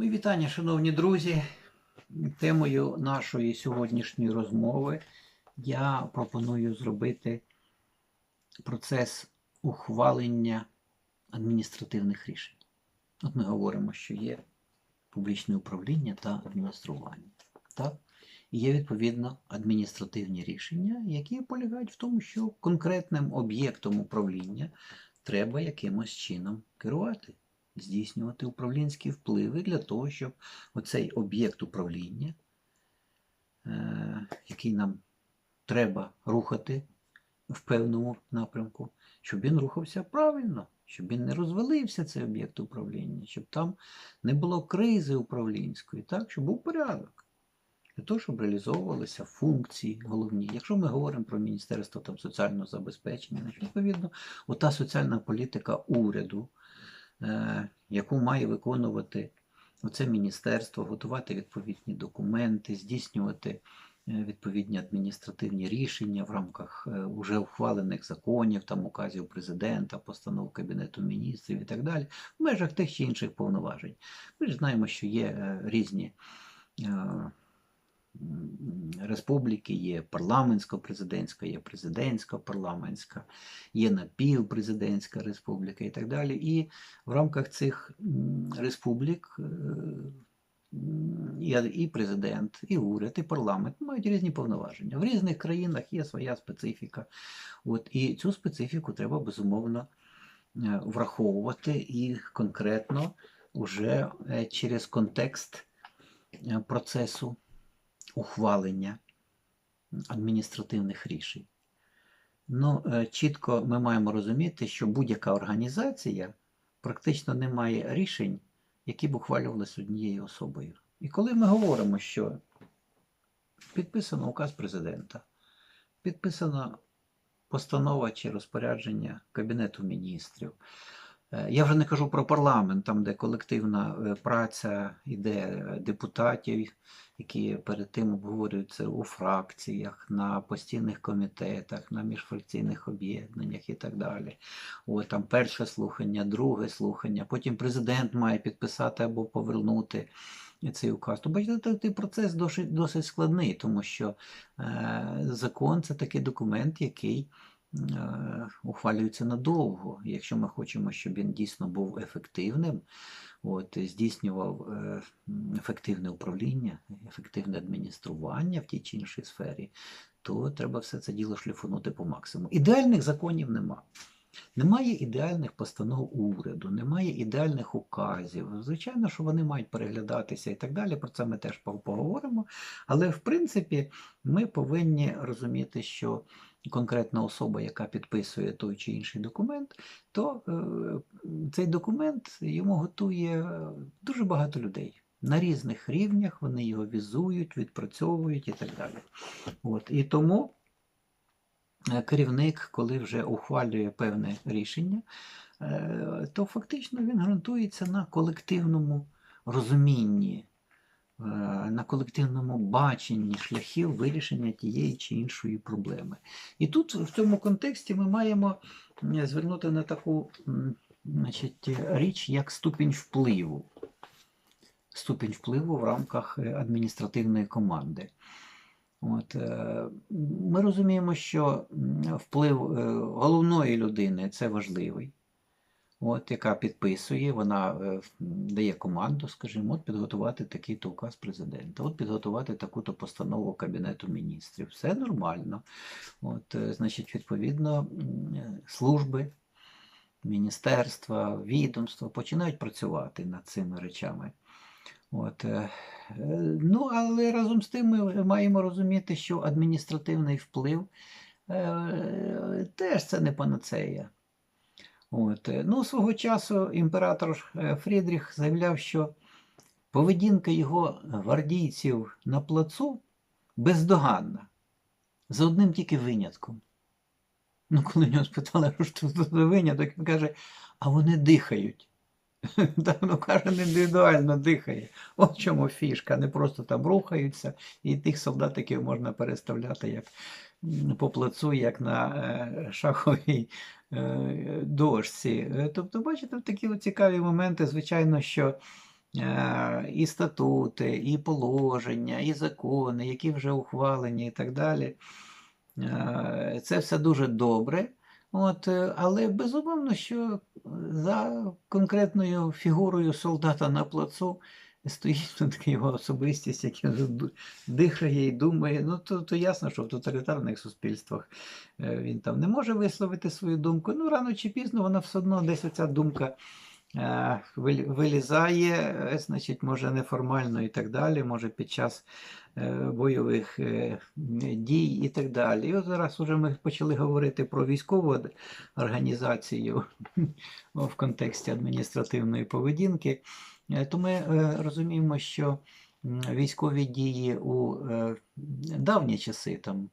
Мої вітання, шановні друзі. Темою нашої сьогоднішньої розмови я пропоную зробити процес ухвалення адміністративних рішень. От ми говоримо, що є публічне управління та адміністрування. Так? І є відповідно адміністративні рішення, які полягають в тому, що конкретним об'єктом управління треба якимось чином керувати здійснювати управлінські впливи для того, щоб оцей об'єкт управління, е, який нам треба рухати в певному напрямку, щоб він рухався правильно, щоб він не розвалився, цей об'єкт управління, щоб там не було кризи управлінської, так, щоб був порядок. Для того, щоб реалізовувалися функції головні. Якщо ми говоримо про Міністерство там, соціального забезпечення, відповідно, ота соціальна політика уряду, яку має виконувати оце міністерство, готувати відповідні документи, здійснювати е, відповідні адміністративні рішення в рамках е, уже ухвалених законів, там указів президента, постанов Кабінету міністрів і так далі, в межах тих чи інших повноважень. Ми ж знаємо, що є е, різні. Республіки є парламентсько-президентська, є президентсько-парламентська, є напівпрезидентська республіка і так далі. І в рамках цих республік е, і, президент, і уряд, і парламент мають різні повноваження. В різних країнах є своя специфіка. От, і цю специфіку треба безумовно е, враховувати і конкретно вже е, через контекст процесу ухвалення адміністративних рішень. Ну, е, чітко ми маємо розуміти, що будь-яка організація практично не має рішень, які б ухвалювалися однією особою. І коли ми говоримо, що підписано указ президента, підписана постанова чи розпорядження Кабінету міністрів. Е, Я вже не кажу про парламент, там, де колективна е, праця іде депутатів, які перед тим обговорюються у фракціях, на постійних комітетах, на міжфракційних об'єднаннях і так далі. От, там перше слухання, друге слухання, потім президент має підписати або повернути цей указ. То бачите, той процес досить, досить складний, тому що е, закон це такий документ, який ухвалюється надовго. Якщо ми хочемо, щоб він дійсно був ефективним, от, здійснював е, ефективне управління, ефективне адміністрування в тій чи іншій сфері, то треба все це діло шліфунути по максимуму. Ідеальних законів нема. Немає ідеальних постанов уряду, немає ідеальних указів. Звичайно, що вони мають переглядатися і так далі. Про це ми теж поговоримо. Але в принципі ми повинні розуміти, що конкретна особа, яка підписує той чи інший документ, то е, цей документ йому готує е, дуже багато людей. На різних рівнях вони його візують, відпрацьовують і так далі. От. І тому е, керівник, коли вже ухвалює певне рішення, то фактично він ґрунтується на колективному розумінні, на колективному баченні шляхів вирішення тієї чи іншої проблеми. І тут в цьому контексті ми маємо звернути на таку значить, річ, як ступінь впливу. Ступінь впливу в рамках е, адміністративної команди. От, е, ми розуміємо, що вплив е, головної людини це важливий, от, яка підписує, вона е, дає команду, скажімо, от підготувати такий-то указ президента, от підготувати таку-то постанову Кабінету міністрів. Все нормально. От, е, значить, відповідно, е, служби, міністерства, відомства починають працювати над цими речами. От, ну, але разом з тим ми маємо розуміти, що адміністративний вплив теж це не панацея. От, е, ну, свого часу імператор е, Фрідріх заявляв, що поведінка його гвардійців на плацу бездоганна, за одним тільки винятком. Ну, коли нього спитали, що це за виняток, він каже, а вони дихають. Ну, каже, індивідуально дихає. От чому фішка. Не просто там рухаються, і тих солдатиків можна переставляти як по плацу, як на е, шаховій е, дошці. Е, Тобто, бачите, такі цікаві моменти, звичайно, що і статути, і положення, і закони, які вже ухвалені, і так далі. Це все дуже добре. От, але безумовно, що за конкретною фігурою солдата на плацу стоїть ну, його особистість, яка дихає і думає. Ну, то, то ясно, що в тоталітарних суспільствах е, він там не може висловити свою думку. Ну, рано чи пізно вона все одно десь оця думка е, вилізає, е, значить, може неформально і так далі, може під час бойових дій і так далі. І от зараз вже ми почали говорити про військову організацію в контексті адміністративної поведінки, то ми е, розуміємо, що військові дії у е, давні часи, там,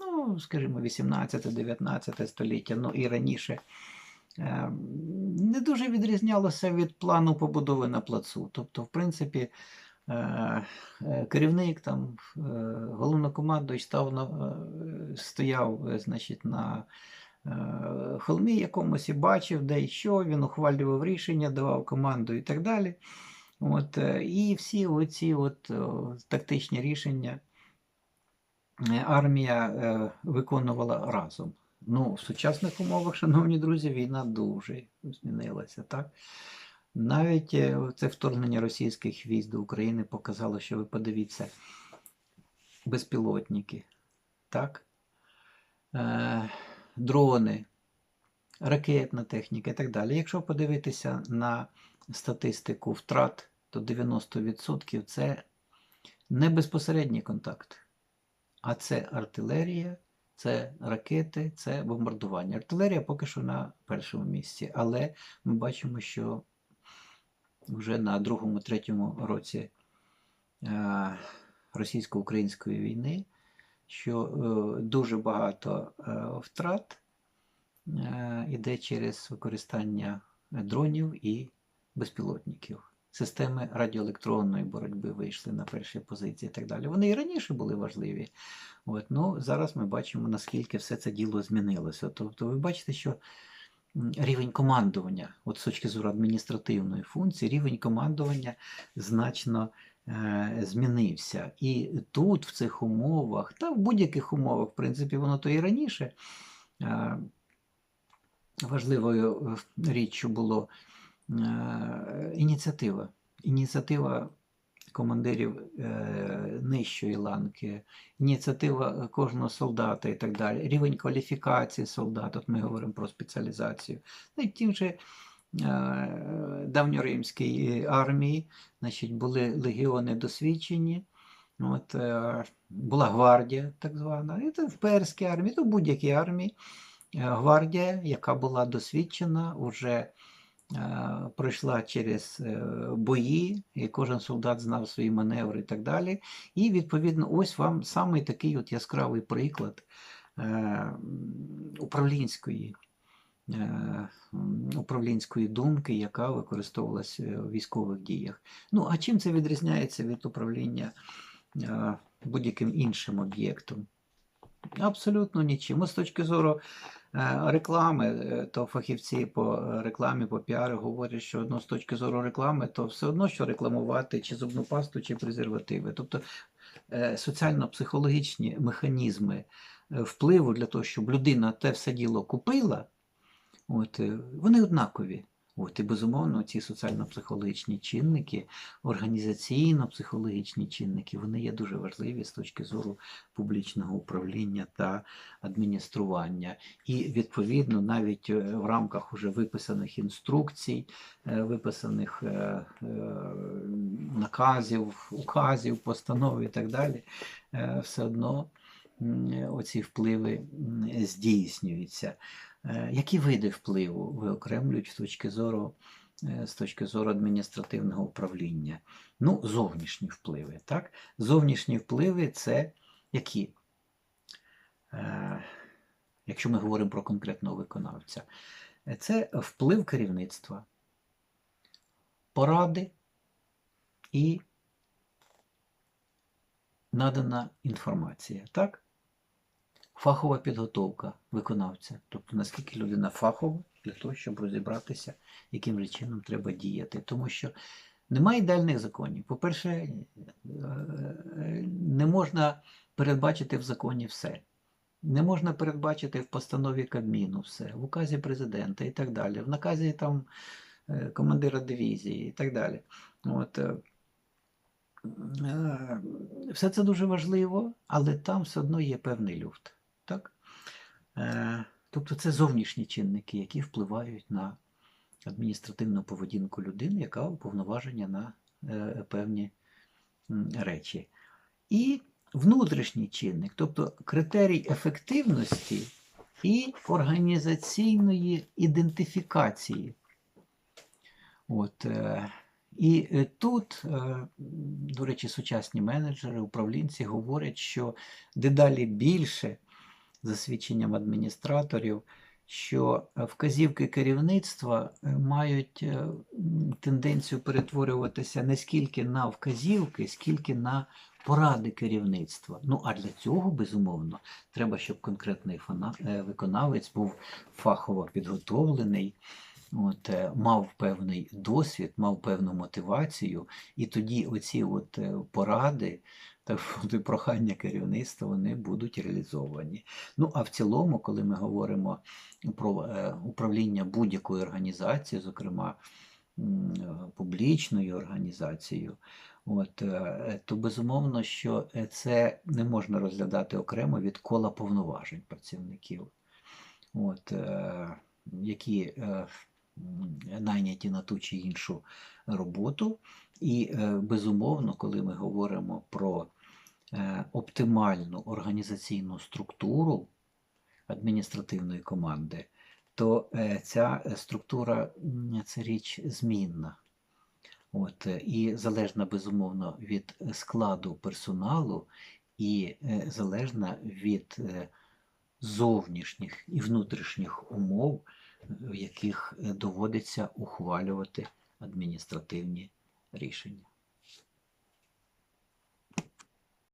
ну, скажімо, 18-19 століття, ну і раніше. е, Не дуже відрізнялося від плану побудови на плацу. Тобто, в принципі, е, е, керівник, там, е, головнокомандуючий став на, е, стояв е, значить, на е, холмі якомусь і бачив, де і що, він ухвалював рішення, давав команду і так далі. От, е, і всі оці от, тактичні рішення е, армія е, виконувала разом. Ну, в сучасних умовах, шановні друзі, війна дуже змінилася. Так? Навіть е, це вторгнення російських військ до України показало, що ви подивіться, безпілотники, так? Дрони, ракетна техніка і так далі. Якщо подивитися на статистику втрат, то 90% це не безпосередній контакт, а це артилерія, це ракети, це бомбардування. Артилерія поки що на першому місці, але ми бачимо, що вже на другому-третьому році е, російсько-української війни, що е, дуже багато е, втрат е, іде через використання дронів і безпілотників. Системи радіоелектронної боротьби вийшли на перші позиції і так далі. Вони і раніше були важливі. От, ну, зараз ми бачимо, наскільки все це діло змінилося. Тобто, ви бачите, що рівень командування, от з точки зору адміністративної функції, рівень командування значно е, змінився. І тут, в цих умовах, та в будь-яких умовах, в принципі, воно то і раніше. Е, важливою е, річчю було е, ініціатива. Ініціатива командирів е, нижчої ланки, ініціатива кожного солдата і так далі, рівень кваліфікації солдат, от ми говоримо про спеціалізацію. І тим же е, давньоримській армії значить, були легіони досвідчені. От, е, була гвардія, так звана, і в перській армії, то в будь-якій армії е, гвардія, яка була досвідчена, вже е, пройшла через е, бої, і кожен солдат знав свої маневри і так далі. І відповідно, ось вам самий такий от яскравий приклад е, управлінської. Е, Управлінської думки, яка використовувалася в військових діях. Ну, а чим це відрізняється від управління е, будь-яким іншим об'єктом? Абсолютно нічим. З точки зору е, реклами, е, то фахівці по е, рекламі, по піару говорять, що ну, з точки зору реклами, то все одно, що рекламувати чи зубну пасту, чи презервативи. Тобто е, соціально-психологічні механізми е, впливу для того, щоб людина те все діло купила, от, е, вони однакові. От, і безумовно, ці соціально-психологічні чинники, організаційно-психологічні чинники, вони є дуже важливі з точки зору публічного управління та адміністрування. І відповідно, навіть е, в рамках уже виписаних інструкцій, е, виписаних наказів, указів, постанов і так далі, все одно оці впливи здійснюються. Е, Які види впливу виокремлюють з точки зору, е, з точки зору адміністративного управління? Ну, зовнішні впливи. Так? Зовнішні впливи це які? Е, Якщо ми говоримо про конкретного виконавця, це вплив керівництва, поради і надана інформація. Так? Фахова підготовка виконавця, тобто наскільки людина фахова для того, щоб розібратися, яким чином треба діяти. Тому що Немає ідеальних законів. По-перше, е, не можна передбачити в законі все. Не можна передбачити в постанові Кабміну все, в указі президента і так далі, в наказі там е, командира дивізії і так далі. От, е, все це дуже важливо, але там все одно є певний люфт. Так? Е, Тобто це зовнішні чинники, які впливають на адміністративну поведінку людини, яка уповноважена на е, певні речі. І внутрішній чинник, тобто критерій ефективності і організаційної ідентифікації. От, е, і тут, до речі, сучасні менеджери, управлінці говорять, що дедалі більше, за свідченням адміністраторів, що е, вказівки керівництва е, мають е, тенденцію перетворюватися не скільки на вказівки, скільки на поради керівництва. Ну а для цього, безумовно, треба, щоб конкретний виконавець був фахово підготовлений. От, е, мав певний досвід, мав певну мотивацію, і тоді оці от е, поради та прохання керівництва вони будуть реалізовані. Ну а в цілому, коли ми говоримо про е, управління будь-якою організацією, зокрема публічною організацією, от, то безумовно, що це не можна розглядати окремо від кола повноважень працівників, от, які найняті на ту чи іншу роботу. І е, безумовно, коли ми говоримо про е, оптимальну організаційну структуру адміністративної команди, то е, ця структура це річ змінна. От, і залежна безумовно від складу персоналу, і залежна від зовнішніх і внутрішніх умов, в яких е, доводиться ухвалювати адміністративні рішення.